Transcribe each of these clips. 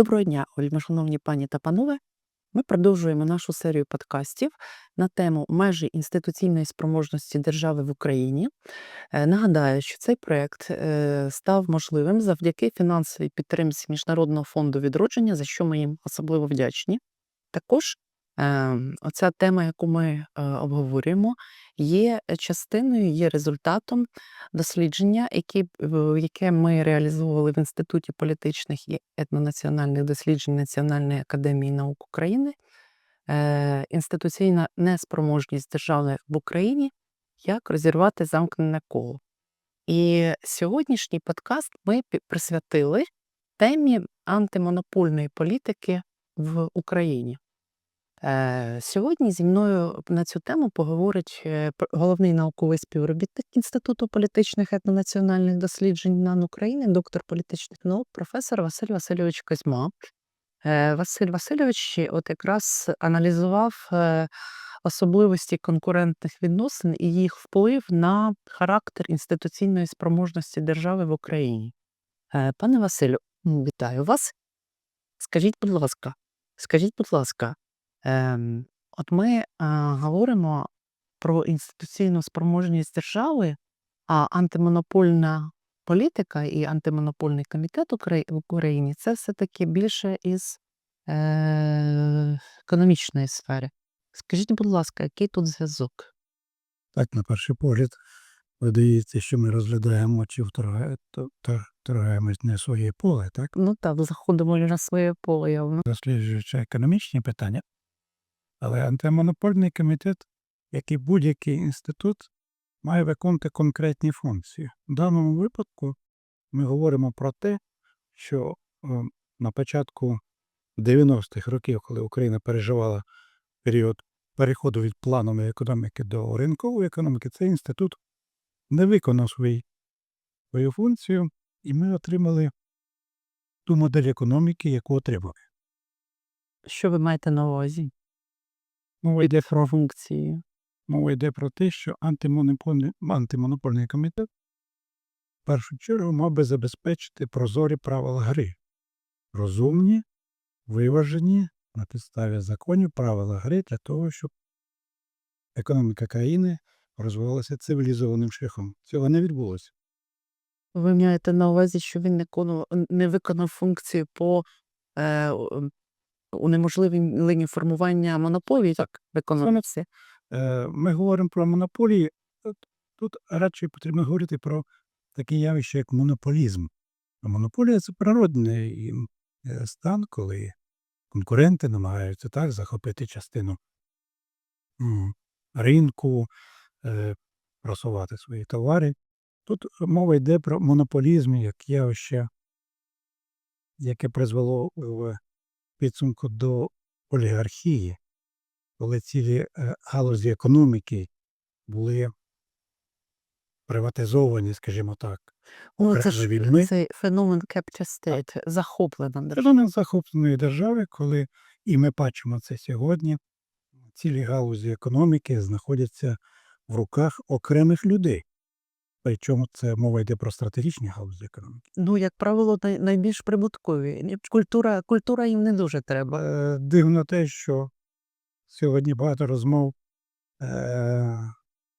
Доброго дня, шановні пані та панове. Ми продовжуємо нашу серію подкастів на тему межі інституційної спроможності держави в Україні. Е, Нагадаю, що цей проект е, став можливим завдяки фінансовій підтримці Міжнародного фонду відродження, за що ми їм особливо вдячні. Також оця тема, яку ми е, обговорюємо, є частиною, є результатом дослідження, яке ми реалізовували в Інституті політичних і етнонаціональних досліджень Національної академії наук України. Е, Інституційна неспроможність держави в Україні як розірвати замкнене коло. І сьогоднішній подкаст ми присвятили темі антимонопольної політики в Україні. Е, Сьогодні зі мною на цю тему поговорить е, головний науковий співробітник Інституту політичних етнонаціональних досліджень НАН України, доктор політичних наук, професор Василь Васильович Козьма. Е, Василь Васильович от якраз аналізував особливості конкурентних відносин і їх вплив на характер інституційної спроможності держави в Україні. Пане Василю, вітаю вас. Скажіть, будь ласка, скажіть, будь ласка, ем, от ми говоримо про інституційну спроможність держави, а антимонопольна політика і антимонопольний комітет Украї- в Україні це все-таки більше із е, економічної сфери. Скажіть, будь ласка, який тут зв'язок? Так, на перший погляд, видається, що ми розглядаємо чи вторга- то- то- не своє поле, так? Ну так, заходимо на своє поле явно. Досліджуючи економічні питання. Але антимонопольний комітет, як і будь-який інститут, має виконувати конкретні функції. В даному випадку ми говоримо про те, що е, на початку 90-х років, коли Україна переживала період переходу від планової економіки до ринкової економіки, цей інститут не виконав свій, свою функцію, і ми отримали ту модель економіки, яку отримали. Що ви маєте на увазі? Мова йде Про функції. Мова йде про те, що антимонопольний, антимонопольний комітет в першу чергу мав би забезпечити прозорі правила гри. Розумні, виважені на підставі законів правила гри для того, щоб економіка країни розвивалася цивілізованим шляхом. Цього не відбулося. Ви маєте на увазі, що він не, виконав функцію по е, у- унеможливленню формування монополії, так виконав це. Е, Ми говоримо про монополії. Тут, тут радше потрібно говорити про таке явище, як монополізм. А монополія це природний е, стан, коли конкуренти намагаються так захопити частину ринку, е, просувати свої товари. Тут мова йде про монополізм як явище, яке призвело в підсумку до олігархії, коли цілі е, галузі економіки були приватизовані, скажімо так. О, це ж цей феномен capture state, захоплена держава. Феномен захопленої держави, коли і ми бачимо це сьогодні, цілі галузі економіки знаходяться в руках окремих людей. Причому це мова йде про стратегічні галузі економіки. Ну, як правило, най- найбільш прибуткові. Культура, культура їм не дуже треба. Е, Дивно те, що сьогодні багато розмов е,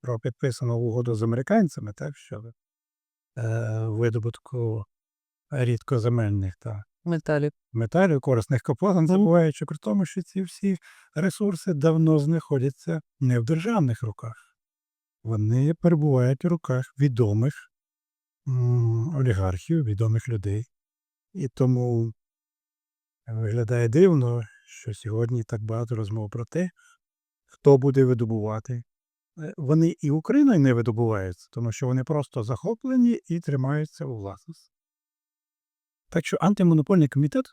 про підписану угоду з американцями, так, щодо е, видобутку рідкоземельних та Металік. металів, корисних копалин, забуваючи при тому, що ці всі ресурси давно знаходяться не в державних руках. Вони перебувають у руках відомих олігархів, відомих людей. І тому виглядає дивно, що сьогодні так багато розмов про те, хто буде видобувати. Е, Вони і Україною не видобуваються, тому що вони просто захоплені і тримаються у власності. Так що антимонопольний комітет,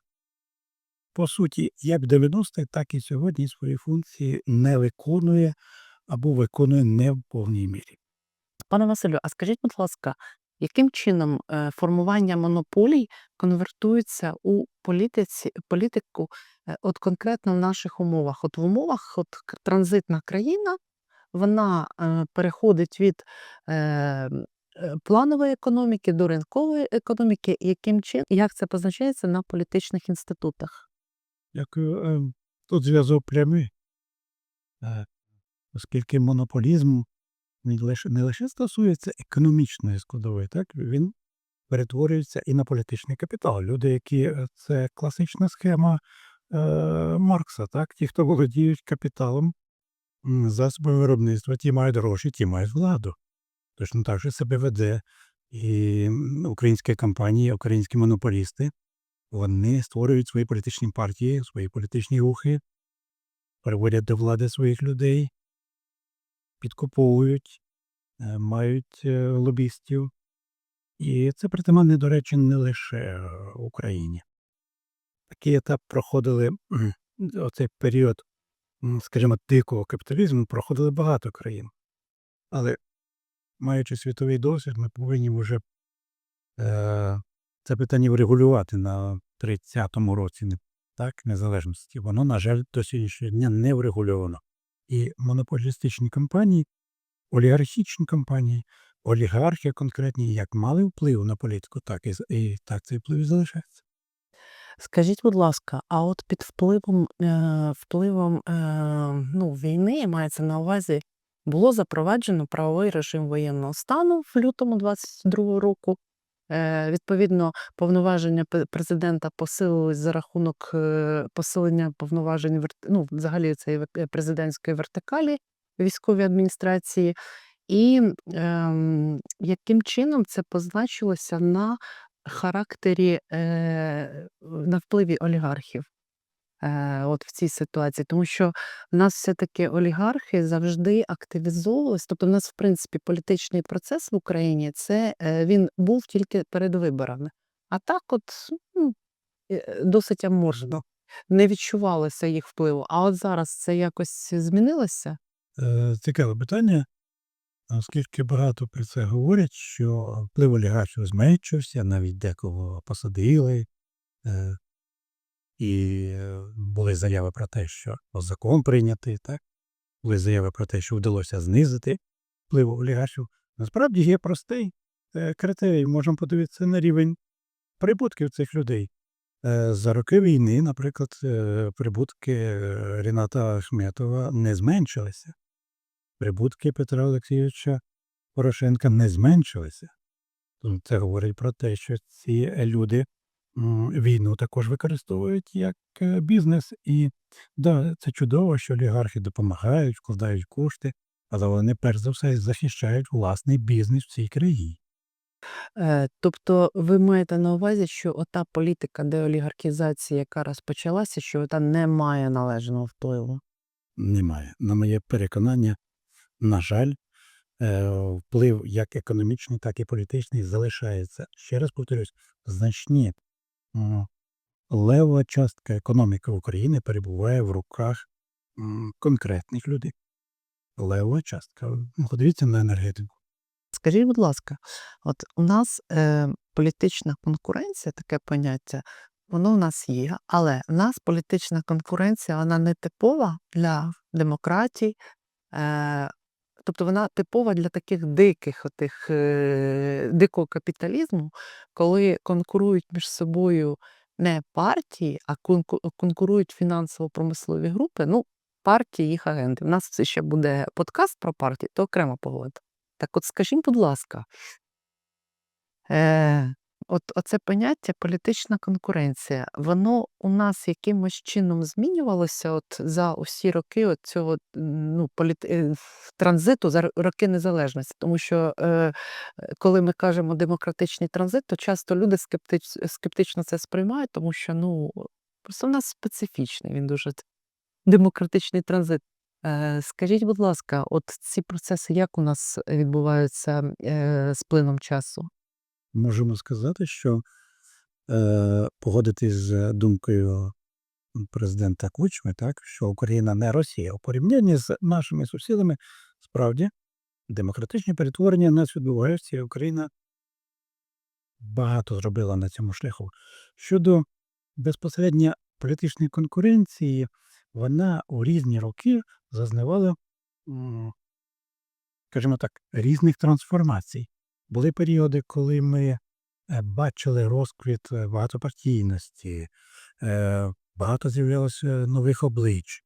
по суті, як в 90-х, так і сьогодні свої функції не виконує або виконує не в повній мірі. Пане Василю, а скажіть, будь ласка, яким чином е, формування монополій конвертується у політиці, політику е, от конкретно в наших умовах? От в умовах от транзитна країна, вона е, переходить від планової економіки до ринкової економіки, яким чин, як це позначається на політичних інститутах? Дякую. Е, Тут зв'язок прямий, оскільки монополізм він лише, не лише стосується економічної складової, так він перетворюється і на політичний капітал. Люди, які е, це класична схема е, Маркса, так? Ті, хто володіють капіталом, засобами виробництва, ті мають гроші, ті мають владу. Точно так же себе веде і українські компанії, українські монополісти. Вони створюють свої політичні партії, свої політичні рухи, приводять до влади своїх людей, підкуповують, е, мають е, лобістів. І це притаманне, до речі, не лише е, Україні. Такий етап проходили оцей період, скажімо, дикого капіталізму, проходили багато країн. Але маючи світовий досвід, ми повинні вже е, це питання врегулювати на 30-му році так, незалежності. Воно, на жаль, до сьогоднішнього дня не врегульовано. І монополістичні компанії, олігархічні компанії, олігархи конкретні, як мали вплив на політику, так і, і так цей вплив і залишається. Скажіть, будь ласка, а от під впливом, е, впливом е, ну, війни мається на увазі, було запроваджено правовий режим воєнного стану в лютому 22 року. Е, відповідно, повноваження президента посилились за рахунок е, посилення повноважень ну, взагалі цієї президентської вертикалі військовій адміністрації. І ем, яким чином це позначилося на характері, е, на впливі олігархів е, от в цій ситуації. Тому що в нас все-таки олігархи завжди активізовувалися. Тобто, в нас, в принципі, політичний процес в Україні це е, він був тільки перед виборами. А так, от ну, е, досить аморфно. Не відчувалося їх впливу. А от зараз це якось змінилося? Е, Цікаве питання, оскільки багато про це говорять, що вплив олігархів зменшився, навіть декого посадили. е, І е, були заяви про те, що закон прийнятий, так? були заяви про те, що вдалося знизити вплив олігархів. Насправді є простий е, критерій. Можемо подивитися на рівень прибутків цих людей. Е, За роки війни, наприклад, прибутки Ріната Ахметова не зменшилися. Прибутки Петра Олексійовича Порошенка не зменшилися. Це говорить про те, що ці люди війну також використовують як е, бізнес. І да, це чудово, що олігархи допомагають, вкладають кошти, але вони перш за все захищають власний бізнес в цій країні. Е, тобто ви маєте на увазі, що ота політика деолігархізації, яка розпочалася, що ота не має належного впливу? Немає. На моє переконання, на жаль, е, вплив як економічний, так і політичний залишається. Ще раз повторюсь, значні лева частка економіки України перебуває в руках конкретних людей. Лева частка. Ну, Подивіться на енергетику. Скажіть, будь ласка, от у нас е, політична конкуренція, таке поняття, воно в нас є, але в нас політична конкуренція, вона не типова для демократій, е, тобто вона типова для таких диких, отих, е, дикого капіталізму, коли конкурують між собою не партії, а конкурують фінансово-промислові групи. Ну, партії, їх агенти. У нас це ще буде подкаст про партії, то окремо поговорити. Так от скажіть, будь ласка, е, от оце поняття політична конкуренція, воно у нас якимось чином змінювалося от за усі роки цього ну, політ... е, транзиту, за роки незалежності. Тому що е, коли ми кажемо демократичний транзит, то часто люди скептич... скептично це сприймають, тому що ну, просто в нас специфічний, він дуже демократичний транзит. Е, Скажіть, будь ласка, от ці процеси як у нас відбуваються е, з плином часу? Можемо сказати, що е, погодитись з думкою президента Кучми, так, що Україна не Росія. У порівнянні з нашими сусідами, справді, демократичні перетворення нас відбуваються, і Україна багато зробила на цьому шляху. Щодо безпосередньо політичної конкуренції, вона у різні роки зазнавала, скажімо так, різних трансформацій. Були періоди, коли ми е, бачили розквіт е, багатопартійності, е, багато з'являлося нових облич.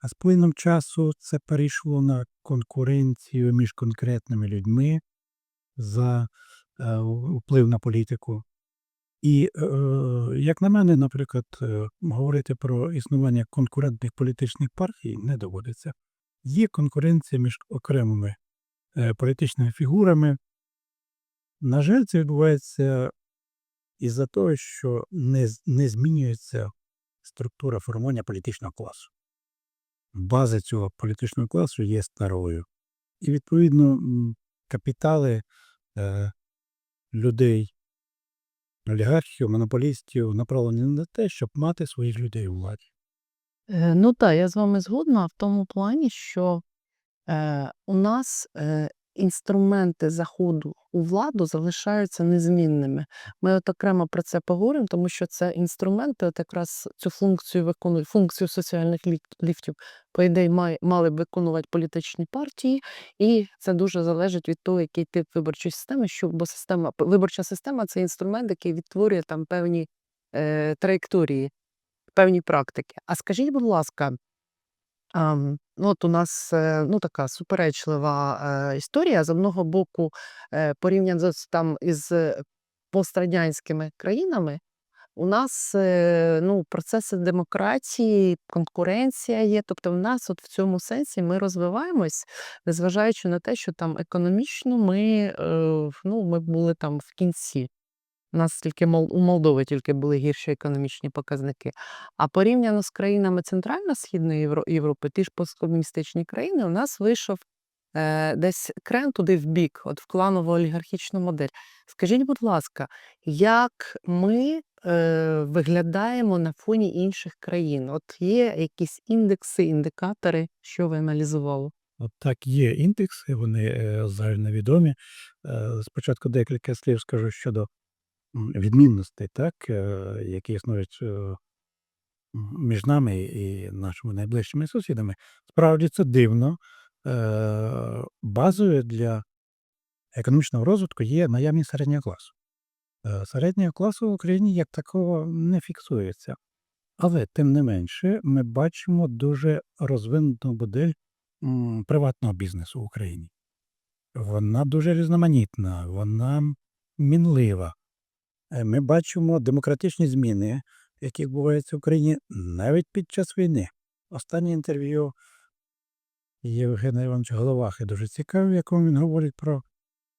А з плином часу це перейшло на конкуренцію між конкретними людьми за вплив на політику. І, як на мене, наприклад, говорити про існування конкурентних політичних партій не доводиться. Є конкуренція між окремими політичними фігурами. На жаль, це відбувається із-за того, що не, не змінюється структура формування політичного класу. База цього політичного класу є старою. І, відповідно, капітали е, людей, олігархів, монополістів направлені на те, щоб мати своїх людей у владі. Е, Ну так, я з вами згодна в тому плані, що е, у нас е, інструменти заходу у владу залишаються незмінними. Ми от окремо про це поговоримо, тому що це інструменти, от якраз цю функцію виконують, функцію соціальних ліфтів, по ідеї, мали б виконувати політичні партії, і це дуже залежить від того, який тип виборчої системи, що бо система виборча система це інструмент, який відтворює там певні е, траєкторії певні практики. А скажіть, будь ласка, ам, ну, от у нас е, ну, така суперечлива е, історія. З одного боку, е, порівняно з там із е, пострадянськими країнами, у нас е, ну, процеси демократії, конкуренція є. Тобто, в нас от в цьому сенсі ми розвиваємось, незважаючи на те, що там економічно ми, е, ну, ми були там в кінці. У нас тільки у Молдови тільки були гірші економічні показники. А порівняно з країнами Центрально-Східної Європи, ті ж посткомуністичні країни, у нас вийшов е, десь крен туди в бік, от в кланову олігархічну модель. Скажіть, будь ласка, як ми е, виглядаємо на фоні інших країн? От є якісь індекси, індикатори, що ви аналізували? От так, є індекси, вони е, загальновідомі. Е, Спочатку декілька слів скажу щодо відмінностей, так, е, які існують е, між нами і нашими найближчими сусідами. Справді це дивно. Е, Базою для економічного розвитку є наявність середнього класу. Середнього класу в Україні як такого не фіксується. Але тим не менше, ми бачимо дуже розвинуту модель приватного бізнесу в Україні. Вона дуже різноманітна, вона мінлива. Е, Ми бачимо демократичні зміни, які відбуваються в Україні навіть під час війни. Останнє інтерв'ю Євгена Івановича Головахи дуже цікаве, в якому він говорить про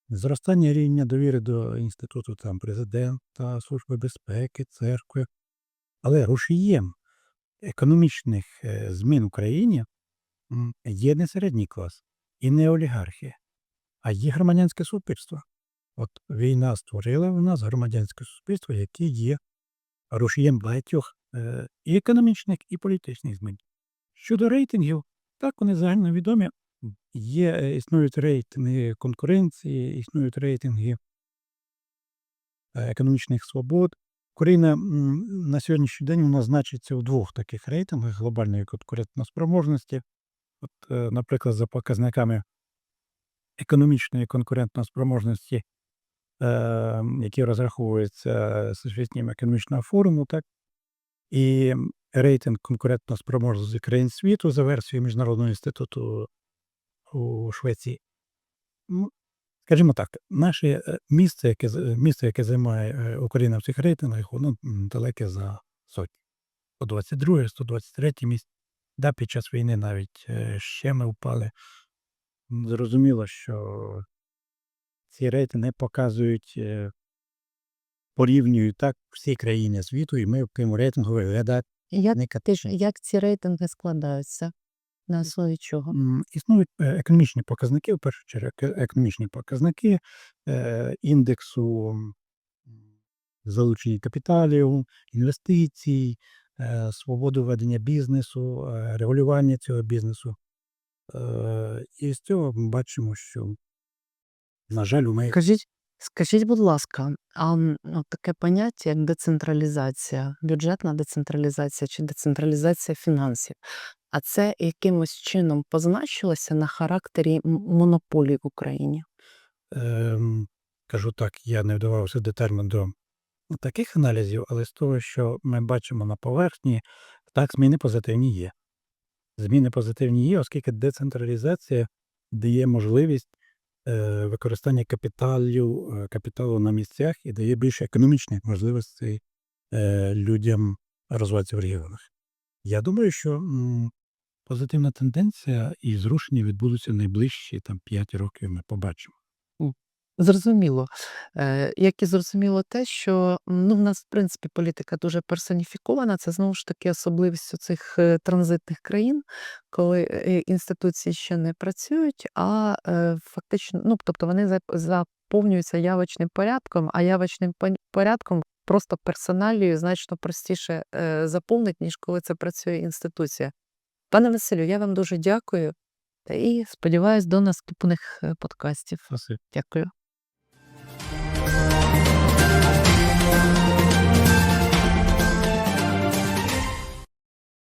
зростання рівня довіри до інституту там, президента, Служби безпеки, церкви. Але рушієм економічних е, змін в Україні є не середній клас і не олігархія, а є громадянське суспільство. От війна створила в нас громадянське суспільство, яке є рушієм багатьох е, і економічних, і політичних змін. Щодо рейтингів, так вони загальновідомі. Є, е, існують рейтинги конкуренції, існують рейтинги е, економічних свобод. Україна на сьогоднішній день вона значиться у двох таких рейтингах глобальної конкурентноспроможності. От, наприклад, за показниками економічної конкурентноспроможності, які розраховуються Всесвітнім економічного форуму, так, і рейтинг конкурентноспроможності країн світу за версією Міжнародного інституту у Швеції. Ну, Скажімо так, наше е, місце, яке, місце, яке займає е, Україна в цих рейтингах, воно далеке за сотні. 122, 123 місце. Да, під час війни навіть е, ще ми впали. Зрозуміло, що ці рейтинги показують, е, порівнюють так всі країни світу, і ми в рейтингу виглядаємо Як, як ці рейтинги складаються? На основі чого? Існують е, економічні показники, в першу чергу, економічні показники е, індексу залучення капіталів, інвестицій, е, свободу ведення бізнесу, регулювання цього бізнесу. Е, І з цього ми бачимо, що, на жаль, у ми Скажіть, скажіть, будь ласка, а м, от таке поняття, як децентралізація, бюджетна децентралізація чи децентралізація фінансів, а це якимось чином позначилося на характері м- монополій в Україні? ем, Кажу так, я не вдавався детально до таких аналізів, але з того, що ми бачимо на поверхні, так, зміни позитивні є. Зміни позитивні є, оскільки децентралізація дає можливість використання капіталів, е, капіталу на місцях і дає більше економічних можливостей е, людям розвиватися в регіонах. Я думаю, що позитивна тенденція і зрушення відбудуться найближчі там 5 років. Ми побачимо. Зрозуміло. Е, як і зрозуміло те, що ну, в нас, в принципі, політика дуже персоніфікована. Це знову ж таки особливість цих транзитних країн, коли е, інституції ще не працюють, а е, фактично, ну, тобто вони зап- заповнюються явочним порядком, а явочним порядком просто персоналію значно простіше е, заповнити, ніж коли це працює інституція. Пане Василю, я вам дуже дякую і сподіваюсь до наступних е, подкастів. Спасибі. Дякую.